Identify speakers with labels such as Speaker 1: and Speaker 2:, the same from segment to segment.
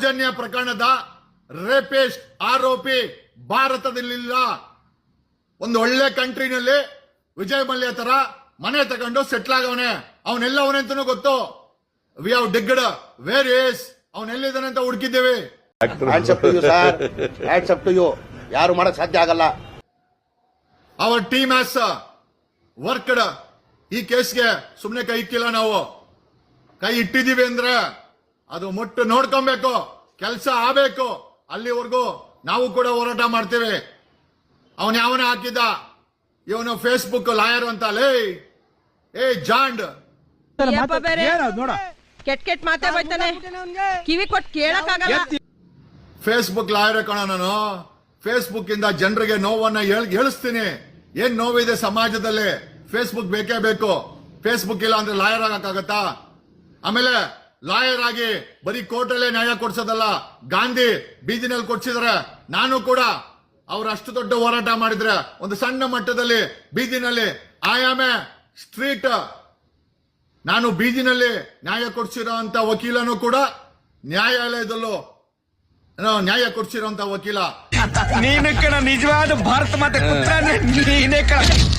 Speaker 1: ಸೌಜನ್ಯ ಪ್ರಕರಣದ ರೇಪಿಸ್ಟ್ ಆರೋಪಿ ಭಾರತದಲ್ಲಿಲ್ಲ. ಒಂದು ಒಳ್ಳೆ ಕಂಟ್ರಿನಲ್ಲಿ ವಿಜಯ್ ಮಲ್ಯ ತರ ಮನೆ ತಗೊಂಡು ಸೆಟ್ಲ್ ಆಗವನೆ. ಅವನೆಲ್ಲ ಅವನಂತನೂ ಗೊತ್ತು. We have digged where is ಅವನೆಲ್ಲಿದ್ದಾನೆ ಅಂತ ಹುಡುಕಿದ್ದೇವೆ.
Speaker 2: ಯಾರು ಮಾಡಕ್ ಸಾಧ್ಯ ಆಗಲ್ಲ.
Speaker 1: ಅವರ್ ಟೀಮ್ ಆಸ್ ವರ್ಕ್ಡ್ ಈ ಕೇಸ್ಗೆ ಸುಮ್ಮನೆ ಕೈ ಇಕ್ಕಿಲ್ಲ ನಾವು. ಕೈ ಇಟ್ಟಿದೀವಿ ಅಂದ್ರೆ ಅದು ಮುಟ್ಟು ನೋಡ್ಕೊಬೇಕು ಕೆಲಸ ಆಗಬೇಕು ಅಲ್ಲಿವರೆಗೂ ನಾವು ಕೂಡ ಹೋರಾಟ ಮಾಡ್ತೇವೆ. ಅವನ ಯಾವನ ಹಾಕಿದ್ದ? ಇವನು ಫೇಸ್ಬುಕ್ ಲಾಯರ್ ಅಂತ ಲೇ ಏ ಜಾಂಡ್.
Speaker 3: ಕೆಟ್ ಕೆಟ್ ಮಾತೇ ಬೈತಾನೆ ಕಿವಿ ಕೊಟ್ ಕೇಳಕ್ಕಾಗಲ್ಲ.
Speaker 1: ಫೇಸ್ಬುಕ್ ಲಾಯರ್ ಕಣ ನಾನು. ಫೇಸ್ಬುಕ್ ಇಂದ ಜನರಿಗೆ ನೋವನ್ನ ಹೇಳ್- ಹೇಳಿಸ್ತೀನಿ. ಏನ್ ನೋವಿದೆ ಸಮಾಜದಲ್ಲಿ? ಫೇಸ್ಬುಕ್ ಬೇಕೇ ಬೇಕು. ಫೇಸ್ಬುಕ್ ಇಲ್ಲ ಅಂದ್ರೆ ಲಾಯರ್ ಆಗಕ್ಕಾಗತ್ತಾ? ಆಮೇಲೆ ಲಾಯರ್ ಆಗಿ ಬರೀ ಕೋರ್ಟಲ್ಲೇ ನ್ಯಾಯ ಕೊಡ್ಸೋದಲ್ಲ ಗಾಂಧಿ ಬೀದಿನಲ್ಲಿ ಕೊಡ್ಸಿದ್ರೆ. ನಾನು ಕೂಡ ಅವ್ರು ಅಷ್ಟು ದೊಡ್ಡ ಹೋರಾಟ ಮಾಡಿದ್ರೆ ಒಂದು ಸಣ್ಣ ಮಟ್ಟದಲ್ಲಿ ಬೀದಿನಲ್ಲಿ ಐ ಆಮ್ ಎ ಸ್ಟ್ರೀಟ್ ನಾನು ಬೀದಿನಲ್ಲಿ ನ್ಯಾಯ ಕೊಡ್ಸಿರೋ ಅಂತ ವಕೀಲನು ಕೂಡ ನ್ಯಾಯಾಲಯದಲ್ಲೂ ನ್ಯಾಯ ಕೊಡ್ಸಿರೋಂತ ವಕೀಲ.
Speaker 4: ನೀನು ಕಣ ನಿಜವಾದ ಭಾರತ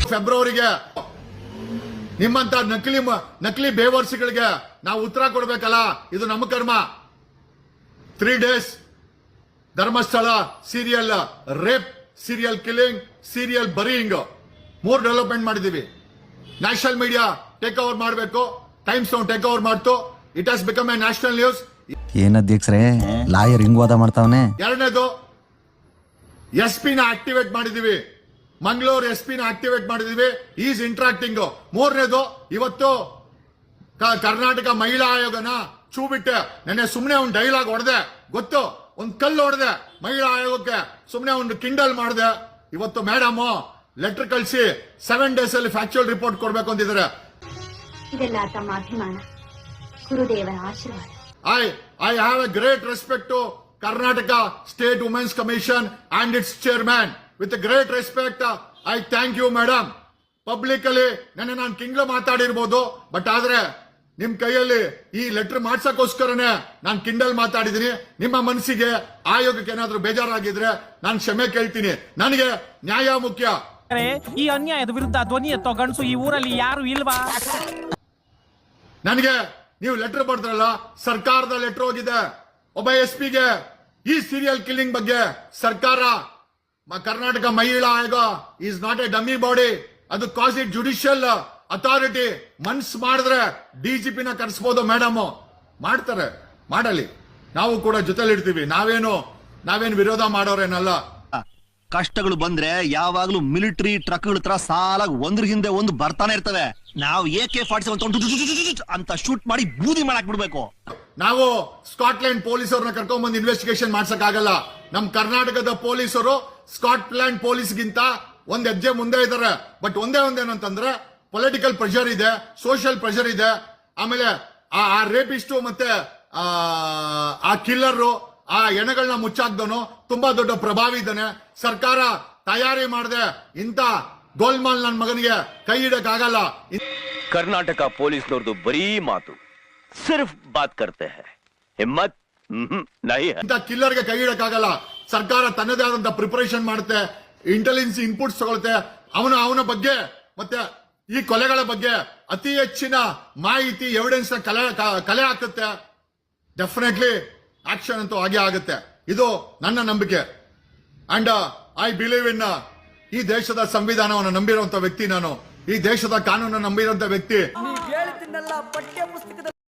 Speaker 1: ಫೆಬ್ರವರಿಗೆ ನಿಮ್ಮಂತ ನಕಲಿ ನಕಲಿ ಬೇವರ್ಸಿಗಳಿಗೆ ನಾವು ಉತ್ತರ ಕೊಡಬೇಕಲ್ಲ? ಇದು ನಮ್ಮ ಕರ್ಮ. Three days Dharmasthala serial rape serial killing serial burying ಮೂರು ಡೆವಲಪ್ಮೆಂಟ್ ಮಾಡಿದೀವಿ ನ್ಯಾಷನಲ್ ಮೀಡಿಯಾ ಟೇಕ್ ಓವರ್ ಮಾಡಬೇಕು. ಟೈಮ್ಸ್ ಟೇಕ್ ಓವರ್ ಮಾಡ್ತು. It has become a national news
Speaker 5: ಏನ್ ಅಧ್ಯಕ್ಷರೇ? ಲಾಯರ್ ಹಿಂಗ್ ವಾದ ಮಾಡ್ತಾವನೆ?
Speaker 1: ಎರಡನೇದು ಎಸ್ ಪಿ ನ ಆಕ್ಟಿವೇಟ್ ಮಾಡಿದೀವಿ ಮಂಗಳೂರು ಎಸ್ ಪಿನ ನ ಆಕ್ಟಿವೇಟ್ ಮಾಡಿದೀವಿ. Is interacting. ಮೂರನೇದು ಇವತ್ತು ಕರ್ನಾಟಕ ಮಹಿಳಾ ಆಯೋಗನ ಚೂ ಬಿಟ್ಟೆ ನೆನ್ನೆ ಸುಮ್ಮನೆ ಒಂದು ಡೈಲಾಗ್ ಹೊಡೆದೆ. ಗೊತ್ತು? ಒಂದ್ ಕಲ್ಲು ಹೊಡೆದೆ ಮಹಿಳಾ ಆಯೋಗಕ್ಕೆ. ಸುಮ್ನೆ ಒಂದು ಕಿಂಡಲ್ ಮಾಡಿದೆ. ಇವತ್ತು ಮೇಡಮ್ ಲೆಟರ್ ಕಳಿಸಿ ಸೆವೆನ್ ಡೇಸ್ ಅಲ್ಲಿ ಫ್ಯಾಕ್ಚುಯಲ್ ರಿಪೋರ್ಟ್ ಕೊಡ್ಬೇಕು ಅಂತಿದ್ದಾರೆ.
Speaker 6: ಇದೆಲ್ಲ ಐ ಹ್ಯಾವ್ ಗುರುದೇವರ ಆಶೀರ್ವಾದ.
Speaker 1: I I have a great respect to Karnataka state Women's Commission and its chairman. With great respect I thank you madam public ಅಲ್ಲಿ ನನ್ನ ನಾನು ಕಿಂಗ್ಲ ಮಾತಾಡಿರ್ಬೋದು ಬಟ್ ಆದ್ರೆ ನಿಮ್ ಕೈಯಲ್ಲಿ ಈ ಲೆಟರ್ ಮಾಡ್ಸಕ್ಕೋಸ್ಕರನೇ ನಾನು ಕಿಂಡಲ್ ಮಾತಾಡಿದೀನಿ ನಿಮ್ಮ ಮನಸ್ಸಿಗೆ ಆಯೋಗಕ್ಕೆ ಏನಾದ್ರೂ ಬೇಜಾರಾಗಿದ್ರೆ ನಾನು ಕ್ಷಮೆ ಕೇಳ್ತೀನಿ ನನಗೆ ನ್ಯಾಯ ಮುಖ್ಯ.
Speaker 7: ಈ ಅನ್ಯಾಯದ ವಿರುದ್ಧ ಧ್ವನಿ ಎತ್ತೋ ಗಂಡಸು ಈ ಊರಲ್ಲಿ ಯಾರು ಇಲ್ವಾ?
Speaker 1: ನನಗೆ ನೀವು ಲೆಟರ್ ಬರ್ದ್ರಲ್ಲ ಸರ್ಕಾರದ ಲೆಟರ್ ಹೋಗಿದೆ. ಒಬ್ಬ ಎಸ್ ಪಿಗೆ ಈ ಸೀರಿಯಲ್ ಕಿಲ್ಲಿಂಗ್ ಬಗ್ಗೆ ಸರ್ಕಾರ ಕರ್ನಾಟಕ ಮಹಿಳಾ ಆಯೋಗ is not a dummy body ಅದು ಕಾಸ್ ಇಟ್ ಜುಡಿಷಿಯಲ್ ಅಥಾರಿಟಿ ಮನ್ಸ್ ಮಾಡಿದ್ರೆ ಡಿ ಜಿ ಪಿನ ಕರೆಸ್ಬೋದು ಮೇಡಮ್ ಮಾಡ್ತಾರೆ ಮಾಡಲಿ. ನಾವು ಕೂಡ ಜೊತೆಲಿರ್ತೀವಿ ನಾವೇನು ನಾವೇನು ವಿರೋಧ ಮಾಡೋರೇನಲ್ಲ.
Speaker 8: ಕಷ್ಟಗಳು ಬಂದ್ರೆ ಯಾವಾಗ್ಲೂ ಮಿಲಿಟರಿ ಟ್ರಕ್ಗಳ ತರ ಸಾಲಾಗಿ ಒಂದ್ರ ಹಿಂದೆ ಒಂದು ಬರ್ತಾನೆ ಇರ್ತವೆ. ನಾವು ಏಕೆ ಫಾರ್ಟಿ ಅಂತ ಶೂಟ್ ಮಾಡಿ ಬೂದಿ ಮಾಡಕ್ ಬಿಡ್ಬೇಕು
Speaker 1: ನಾವು ಸ್ಕಾಟ್ಲೆಂಡ್ ಪೊಲೀಸರನ್ನ ಕರ್ಕೊಂಡ್ ಬಂದು ಇನ್ವೆಸ್ಟಿಗೇಷನ್ ಮಾಡ್ಸಕ್ ಆಗಲ್ಲ ನಮ್ ಕರ್ನಾಟಕದ ಪೊಲೀಸರು ಸ್ಕಾಟ್ಲೆಂಡ್ ಪೊಲೀಸ್ಗಿಂತ ಒಂದ್ ಹೆಜ್ಜೆ ಮುಂದೆ ಇದ್ದಾರೆ ಬಟ್ ಒಂದೇ ಒಂದೇನಂತಂದ್ರೆ ಪೊಲಿಟಿಕಲ್ ಪ್ರೆಷರ್ ಇದೆ ಸೋಷಿಯಲ್ ಪ್ರೆಷರ್ ಇದೆ. ಆಮೇಲೆ ಆ ರೇಪಿಸ್ಟು ಮತ್ತೆ ಆ, ಕಿಲ್ಲರ್ ಆ ಎಣೆಗಳನ್ನ ಮುಚ್ಚಾಕ್ದನು ತುಂಬಾ ದೊಡ್ಡ ಪ್ರಭಾವಿ ಇದ್ದಾನೆ. ಸರ್ಕಾರ ತಯಾರಿ ಮಾಡದೆ ಇಂತ ಗೋಲ್ಮಾಲ್ ನನ್ನ ಮಗನಿಗೆ ಕೈ ಇಡಕ್ ಆಗಲ್ಲ
Speaker 9: ಕರ್ನಾಟಕ ಪೊಲೀಸ್ನವ್ರದ್ದು ಬರೀ ಮಾತು ಸಿರ್ಫ್ ಬಾತ್ ಕರ್ತೆ ಹಿಮ್ಮತ್.
Speaker 1: ಇಂಥ ಕಿಲ್ಲರ್ಗೆ ಕೈ ಇಡಕ್ಕಾಗಲ್ಲ ಸರ್ಕಾರ ತನ್ನದೇ ಆದಂತ ಪ್ರಿಪರೇಷನ್ ಮಾಡುತ್ತೆ ಇಂಟೆಲಿಜೆನ್ಸ್ ಇನ್ಪುಟ್ಸ್ ತಗೊಳುತ್ತೆ ಅವನ ಅವನ ಬಗ್ಗೆ ಮತ್ತೆ ಈ ಕೊಲೆಗಳ ಬಗ್ಗೆ ಅತಿ ಹೆಚ್ಚಿನ ಮಾಹಿತಿ ಎವಿಡೆನ್ಸ್ನ ಕಲೆ ಕಲೆ ಹಾಕುತ್ತೆ ಡೆಫಿನೆಟ್ಲಿ ಆಕ್ಷನ್ ಅಂತೂ ಹಾಗೆ ಆಗುತ್ತೆ. ಇದು ನನ್ನ ನಂಬಿಕೆ. ಅಂಡ್ ಐ ಬಿಲೀವ್ ಇನ್ ಈ ದೇಶದ ಸಂವಿಧಾನವನ್ನು ನಂಬಿರುವಂತ ವ್ಯಕ್ತಿ ನಾನು. ಈ ದೇಶದ ಕಾನೂನನ್ನು ನಂಬಿರುವಂತ ವ್ಯಕ್ತಿ.